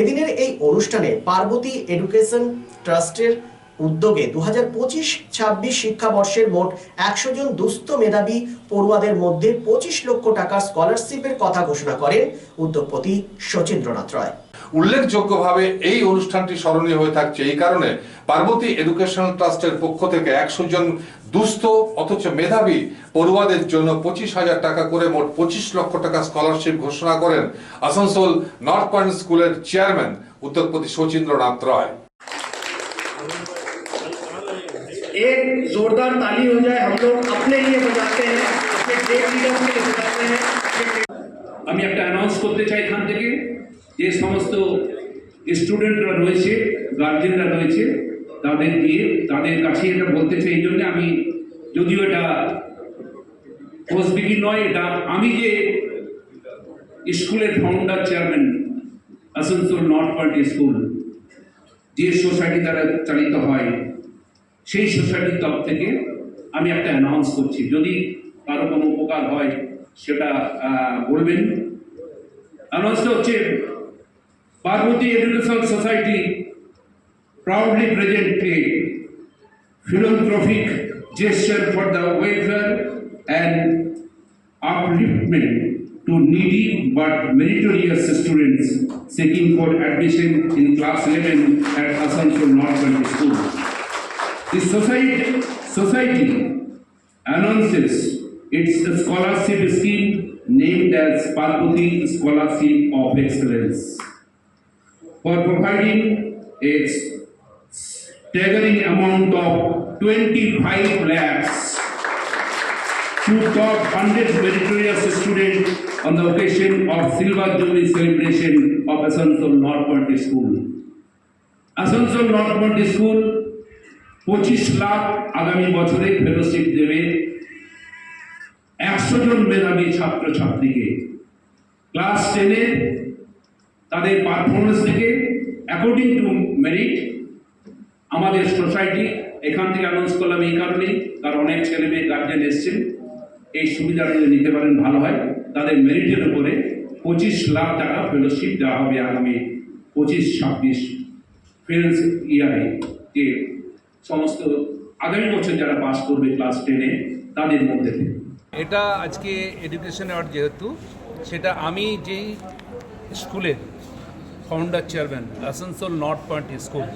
এদিনের এই অনুষ্ঠানে পার্বতী এডুকেশন ট্রাস্টের উদ্যোগে দু হাজার পঁচিশ ছাব্বিশ শিক্ষাবর্ষের মোট একশো জন দুস্থ মেধাবী পড়ুয়াদের মধ্যে পঁচিশ লক্ষ টাকার স্কলারশিপের কথা ঘোষণা করেন উদ্যোগপতি শচীন্দ্রনাথ রয়। উল্লেখযোগ্যভাবে এই অনুষ্ঠানটি স্মরণীয় হয়ে থাকছে এই কারণে পার্বতী এডুকেশনাল ট্রাস্টের পক্ষ থেকে একশো জন দুস্থ অথচ মেধাবী পড়ুয়াদের জন্য পঁচিশ হাজার টাকা করে মোট পঁচিশ লক্ষ টাকা স্কলারশিপ ঘোষণা করেন আসানসোল নর্থ পয়েন্ট স্কুলের চেয়ারম্যান উদ্যোগপতি শচীন্দ্রনাথ রয় एक जोरदार ताली हो जाए हम लोग अपने लिए बजाते हैं अपने स्टेट लीडर्स के लिए बजाते हैं আমি একটা অ্যানাউন্স করতে চাই এখান থেকে যে সমস্ত স্টুডেন্টরা রয়েছে গার্জেনরা রয়েছে, তাদের দিয়ে তাদের কাছে এটা বলতে চাই, এই জন্য আমি যদিও এটা কোচবিগি নয়, এটা আমি যে স্কুলের founder chairman Asansol north party school, যে সোসাইটি দ্বারা চালিত হয়, সেই সোসাইটির তরফ থেকে আমি একটা অ্যানাউন্স করছি। যদি কারও কোনো উপকার হয়, সেটা বলবেন। অ্যানাউন্সটা হচ্ছে Parvati Educational Society proudly present a philanthropic gesture for the welfare and upliftment to needy but meritorious students seeking for admission in class 11 at Asansol North Country School. The society, society announces its scholarship scheme named as Parvati Scholarship of Excellence. For providing a staggering amount of 25 lakhs to top 100 meritorious students on the occasion of Silver Jubilee celebration of Asansol North Point School. Asansol north point school পঁচিশ লাখ আগামী বছরে fellowship দেবে একশো জন মেধাবী ছাত্রছাত্রীকে class টেনে তাদের performance থেকে অ্যাকর্ডিং টু মেরিট আমাদের সোসাইটি এখান থেকে অ্যানাউন্স করলাম এই কারণেই, কারণ অনেক ছেলে মেয়ে গার্জেন এসছেন। এই সুবিধা যদি নিতে পারেন, ভালো হয়। তাদের মেরিটের উপরে পঁচিশ লাখ টাকা ফেলোশিপ দেওয়া হবে আগামী পঁচিশ, ছাব্বিশ ফেন্স ইয়ারে যে সমস্ত আগামী বছর যারা পাস করবে ক্লাস টেনে তাদের মধ্যে। এটা আজকে এডুকেশন অ্যাওয়ার্ড যেহেতু, সেটা আমি যেই স্কুলের founder chairman Asansol north point school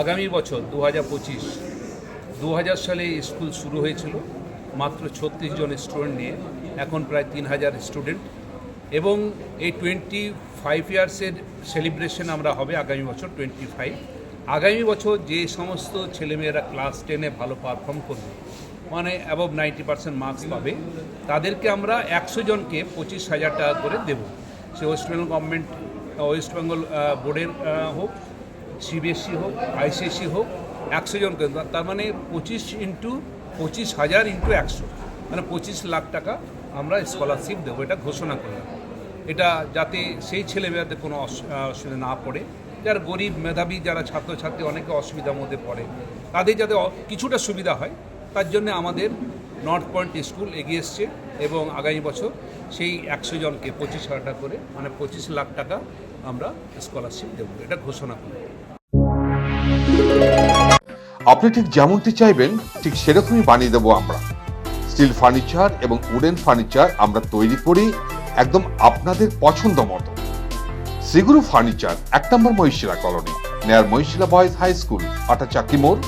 আগামী বছর দু হাজার পঁচিশ দু হাজার সালে স্কুল শুরু হয়েছিল। মাত্র ছত্রিশ জন স্টুডেন্ট নিয়ে, এখন প্রায় তিন হাজার স্টুডেন্ট এবং এই টোয়েন্টি ফাইভ ইয়ার্সের সেলিব্রেশন আমরা হবে আগামী বছর টোয়েন্টি ফাইভ আগামী বছর যে সমস্ত ছেলেমেয়েরা ক্লাস টেনে ভালো পারফর্ম করবে মানে অ্যাবভ নাইনটি পার্সেন্ট মার্কস পাবে, তাদেরকে আমরা একশো জনকে পঁচিশ হাজার টাকা করে দেব। সে West Bengal government West Bengal বোর্ডের হোক সিবিএসসি হোক আইসিএসসি হোক, একশো জনকে তার মানে পঁচিশ ইন্টু পঁচিশ হাজার ইন্টু একশো। মানে পঁচিশ লাখ টাকা আমরা স্কলারশিপ দেবো, এটা ঘোষণা করলাম। এটা যাতে সেই ছেলেমেয়েদের কোনো অসুবিধা না পড়ে। যারা গরিব মেধাবী, যারা ছাত্রছাত্রী, অনেকে অসুবিধার মধ্যে পড়ে। তাদের যাতে কিছুটা সুবিধা হয়, তার জন্য আমাদের নর্থ পয়েন্ট স্কুল এগিয়ে এসছে এবং আগামী বছর সেই একশো জনকে, পঁচিশ হাজার টাকা করে মানে পঁচিশ লাখ টাকা আমরা স্কলারশিপ দেবো। এটা ঘোষণা করি আপনি ঠিক যেমনটি চাইবেন, ঠিক সেরকমই বানিয়ে দেবো আমরা। স্টিল ফার্নিচার এবং উডেন ফার্নিচার আমরা তৈরি করি একদম আপনাদের পছন্দ মতো। সিগুরু ফার্নিচার এক নম্বর মহিশিলা কলোনি নেয়ার মহিশিলা বয়েজ হাই স্কুল আটা মোড়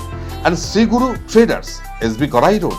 and Shriguru traders SB Garai road